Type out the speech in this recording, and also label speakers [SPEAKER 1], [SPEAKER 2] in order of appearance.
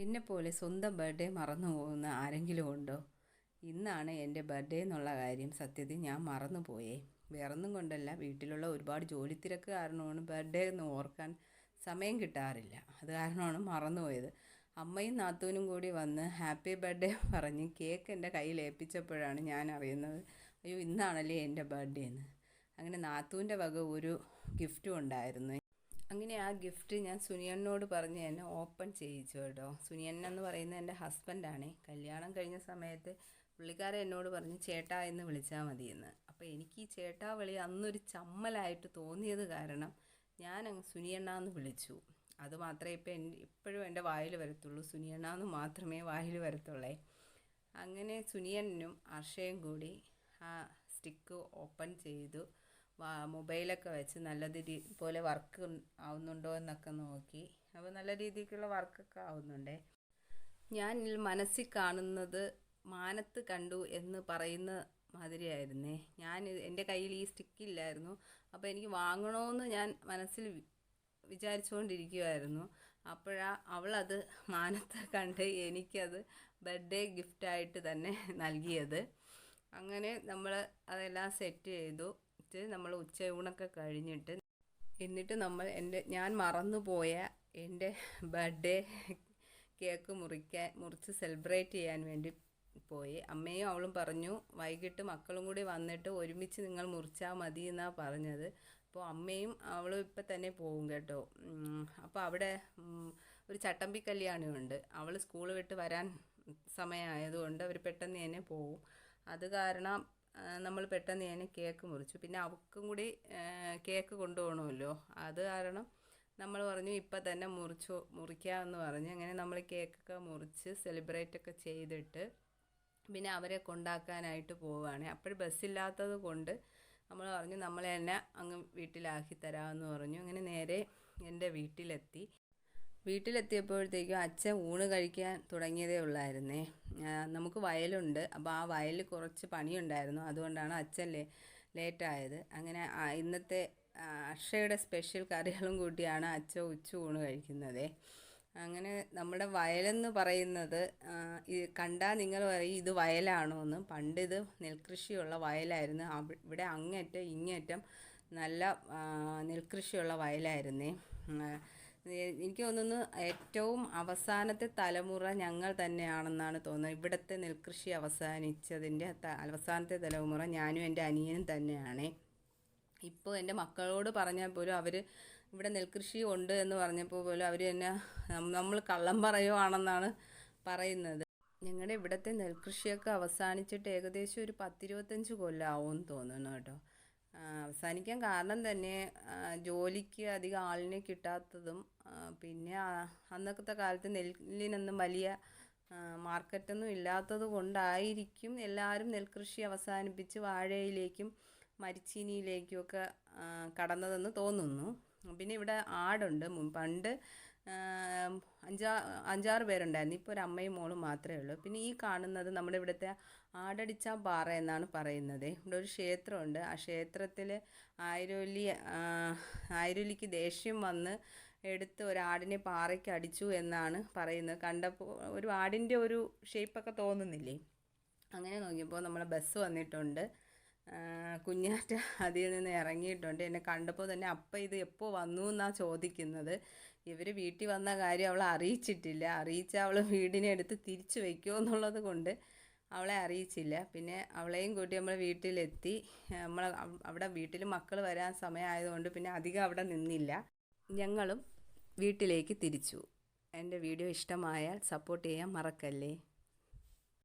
[SPEAKER 1] എന്നെപ്പോലെ സ്വന്തം ബർത്ത്ഡേ മറന്നു പോകുന്ന ആരെങ്കിലും ഉണ്ടോ? ഇന്നാണ് എന്റെ ബർത്ത്ഡേ എന്നുള്ള കാര്യം സത്യത്തിൽ ഞാൻ മറന്നു പോയേ. വേറൊന്നും കൊണ്ടല്ല വീട്ടിലുള്ള ഒരുപാട് ജോലി തിരക്ക് കാരണമാണ് ബർത്ത്ഡേ എന്ന് ഓർക്കാൻ സമയം കിട്ടാറില്ല. അത് കാരണമാണ് മറന്നുപോയത് അമ്മയും നാത്തൂനും കൂടി വന്ന് ഹാപ്പി ബർത്ത്ഡേ പറഞ്ഞ് കേക്ക് എന്റെ കയ്യിൽ ഏൽപ്പിച്ചപ്പോഴാണ് ഞാൻ അറിയുന്നത് അയ്യോ ഇന്നാണല്ലേ എന്റെ ബർത്ത്ഡേ എന്ന്. അങ്ങനെ നാത്തൂന്റെ വക ഒരു ഗിഫ്റ്റും ഉണ്ടായിരുന്നു. അങ്ങനെ ആ ഗിഫ്റ്റ് ഞാൻ സുനിയണ്ണോട് പറഞ്ഞ് തന്നെ ഓപ്പൺ ചെയ്യിച്ചു കേട്ടോ. സുനിയൻ എന്ന് പറയുന്നത് എന്റെ ഹസ്ബൻഡാണ് കല്യാണം കഴിഞ്ഞ സമയത്ത് പുള്ളിക്കാരൻ എന്നോട് പറഞ്ഞ് ചേട്ടാ എന്ന് വിളിച്ചാൽ മതിയെന്ന് അപ്പോൾ എനിക്ക് ഈ ചേട്ടാ വിളി അന്നൊരു ചമ്മലായിട്ട് തോന്നിയത് കാരണം ഞാൻ അങ്ങ് സുനിയണ്ണ എന്ന് വിളിച്ചു. അതുമാത്രമേ ഇപ്പോൾ ഇപ്പം എന്റെ ഇപ്പോഴും എന്റെ വായിൽ വരത്തുള്ളൂ. സുനിയണ്ണ എന്ന് മാത്രമേ വായിൽ വരത്തുള്ളേ. അങ്ങനെ സുനിയനും അർഷയും കൂടി ആ സ്റ്റിക്ക് ഓപ്പൺ ചെയ്തു. മൊബൈലൊക്കെ വെച്ച് നല്ല പോലെ വർക്ക് ആവുന്നുണ്ടോ എന്നൊക്കെ നോക്കി. അപ്പോൾ നല്ല രീതിക്കുള്ള വർക്കൊക്കെ ആവുന്നുണ്ടേ. ഞാൻ മനസ്സിൽ കാണുന്നത് മാനത്ത് കണ്ടു എന്ന് പറയുന്ന മാതിരിയായിരുന്നേ. ഞാൻ എന്റെ കയ്യിൽ ഈ സ്റ്റിക്കില്ലായിരുന്നു അപ്പോൾ എനിക്ക് വാങ്ങണമെന്ന് ഞാൻ മനസ്സിൽ വിചാരിച്ചുകൊണ്ടിരിക്കുമായിരുന്നു അപ്പോഴാ അവളത് മാനത്ത് കണ്ട് എനിക്കത് ബർത്ത്ഡേ ഗിഫ്റ്റായിട്ട് തന്നെ നൽകിയത്. അങ്ങനെ നമ്മൾ അതെല്ലാം സെറ്റ് ചെയ്തു. നമ്മൾ ഉച്ചയൂണൊക്കെ കഴിഞ്ഞിട്ട് എന്നിട്ട് നമ്മൾ എന്റെ ഞാൻ മറന്നുപോയ എന്റെ ബർത്ത്ഡേ കേക്ക് മുറിക്കാൻ മുറിച്ച് സെലിബ്രേറ്റ് ചെയ്യാൻ വേണ്ടി പോയി. അമ്മയും അവളും പറഞ്ഞു വൈകിട്ട് മക്കളും കൂടി വന്നിട്ട് ഒരുമിച്ച് നിങ്ങൾ മുറിച്ചാൽ മതി എന്നാണ് പറഞ്ഞത്. അപ്പോൾ അമ്മയും അവളും ഇപ്പം തന്നെ പോകും കേട്ടോ. അപ്പോൾ അവിടെ ഒരു ചട്ടമ്പി കല്യാണമുണ്ട് അവൾ സ്കൂൾ വിട്ട് വരാൻ സമയമായതുകൊണ്ട് അവർ പെട്ടെന്ന് തന്നെ പോകും അത് കാരണം നമ്മൾ പെട്ടെന്ന് തന്നെ കേക്ക് മുറിച്ചു. പിന്നെ അവൾക്കും കൂടി കേക്ക് കൊണ്ടുപോകണമല്ലോ. അത് കാരണം നമ്മൾ പറഞ്ഞു ഇപ്പം തന്നെ മുറിച്ചു മുറിക്കാമെന്ന് പറഞ്ഞ്. അങ്ങനെ നമ്മൾ കേക്കൊക്കെ മുറിച്ച് സെലിബ്രേറ്റ് ഒക്കെ ചെയ്തിട്ട് പിന്നെ അവരെ കൊണ്ടാക്കാനായിട്ട് പോവുകയാണ്. അപ്പോൾ ബസ്സില്ലാത്തത് കൊണ്ട് നമ്മൾ പറഞ്ഞു നമ്മളെ തന്നെ അങ്ങ് വീട്ടിലാക്കി തരാമെന്ന് പറഞ്ഞു. അങ്ങനെ നേരെ എന്റെ വീട്ടിലെത്തി. വീട്ടിലെത്തിയപ്പോഴത്തേക്കും അച്ഛൻ ഊണ് കഴിക്കാൻ തുടങ്ങിയതേ ഉള്ളായിരുന്നേ. നമുക്ക് വയലുണ്ട്. അപ്പോൾ ആ വയലിൽ കുറച്ച് പണിയുണ്ടായിരുന്നു. അതുകൊണ്ടാണ് അച്ഛൻ ലേ ലേറ്റായത്. അങ്ങനെ ഇന്നത്തെ അക്ഷയുടെ സ്പെഷ്യൽ കറികളും കൂട്ടിയാണ് അച്ഛൻ ഉച്ച ഊണ് കഴിക്കുന്നത്. അങ്ങനെ നമ്മുടെ വയലെന്ന് പറയുന്നത് ഈ കണ്ടാൽ നിങ്ങൾ പറയും ഇത് വയലാണോ എന്ന്. പണ്ട് ഇത് നെൽകൃഷിയുള്ള വയലായിരുന്നു. ഇവിടെ അങ്ങേറ്റം ഇങ്ങേറ്റം നല്ല നെൽകൃഷിയുള്ള വയലായിരുന്നേ. എനിക്ക് തോന്നുന്നു ഏറ്റവും അവസാനത്തെ തലമുറ ഞങ്ങൾ തന്നെയാണെന്നാണ് തോന്നുന്നത്. ഇവിടുത്തെ നെൽകൃഷി അവസാനിച്ചതിന്റെ അവസാനത്തെ തലമുറ ഞാനും എന്റെ അനിയനും തന്നെയാണ്. ഇപ്പോൾ എന്റെ മക്കളോട് പറഞ്ഞാൽ പോലും അവർ ഇവിടെ നെൽകൃഷി ഉണ്ട് എന്ന് പറഞ്ഞപ്പോൾ പോലും അവർ തന്നെ നമ്മൾ കള്ളം പറയുവാണെന്നാണ് പറയുന്നത്. ഞങ്ങളുടെ ഇവിടുത്തെ നെൽകൃഷിയൊക്കെ അവസാനിച്ചിട്ട് ഏകദേശം ഒരു പത്തിരുപത്തഞ്ച് ആവും തോന്നുന്നു കേട്ടോ. അവസാനിക്കാൻ കാരണം തന്നെ ജോലിക്ക് അധികം ആളിനെ കിട്ടാത്തതും പിന്നെ അന്നത്തെ കാലത്ത് നെല്ലിനൊന്നും വലിയ മാർക്കറ്റൊന്നും ഇല്ലാത്തത് കൊണ്ടായിരിക്കും എല്ലാവരും നെൽകൃഷി അവസാനിപ്പിച്ച് വാഴയിലേക്കും മരിച്ചീനിയിലേക്കും ഒക്കെ കടന്നതെന്ന് തോന്നുന്നു. പിന്നെ ഇവിടെ ആടുണ്ട്. പണ്ട് അഞ്ചാ അഞ്ചാറ് പേരുണ്ടായിരുന്നു. ഇപ്പോൾ ഒരു അമ്മയും മോളും മാത്രമേ ഉള്ളൂ. പിന്നെ ഈ കാണുന്നത് നമ്മുടെ ഇവിടുത്തെ ആടടിച്ചാൻ പാറ എന്നാണ് പറയുന്നത്. ഇവിടെ ഒരു ക്ഷേത്രമുണ്ട്. ആ ക്ഷേത്രത്തിൽ ആയിരൊലി ആയിരൊലിക്ക് ദേഷ്യം വന്ന് എടുത്ത് ഒരാടിനെ പാറയ്ക്ക് അടിച്ചു എന്നാണ് പറയുന്നത്. കണ്ടപ്പോൾ ഒരു ആടിന്റെ ഒരു ഷേപ്പൊക്കെ തോന്നുന്നില്ലേ? അങ്ങനെ നോക്കിയപ്പോൾ നമ്മളെ ബസ് വന്നിട്ടുണ്ട്. കുഞ്ഞാറ്റ അതിൽ നിന്ന് ഇറങ്ങിയിട്ടുണ്ട്. എന്നെ കണ്ടപ്പോൾ തന്നെ അപ്പം ഇത് എപ്പോൾ വന്നു എന്നാണ് ചോദിക്കുന്നത്. ഇവർ വീട്ടിൽ വന്ന കാര്യം അവളെ അറിയിച്ചിട്ടില്ല. അറിയിച്ച അവൾ വീടിനെ എടുത്ത് തിരിച്ചു വയ്ക്കുമോ എന്നുള്ളത് കൊണ്ട് അവളെ അറിയിച്ചില്ല. പിന്നെ അവളെയും കൂട്ടി നമ്മൾ വീട്ടിലെത്തി. നമ്മൾ അവിടെ വീട്ടിൽ മക്കൾ വരാൻ സമയമായതുകൊണ്ട് പിന്നെ അധികം അവിടെ നിന്നില്ല. ഞങ്ങളും വീട്ടിലേക്ക് തിരിച്ചു. എന്റെ വീഡിയോ ഇഷ്ടമായാൽ സപ്പോർട്ട് ചെയ്യാൻ മറക്കല്ലേ?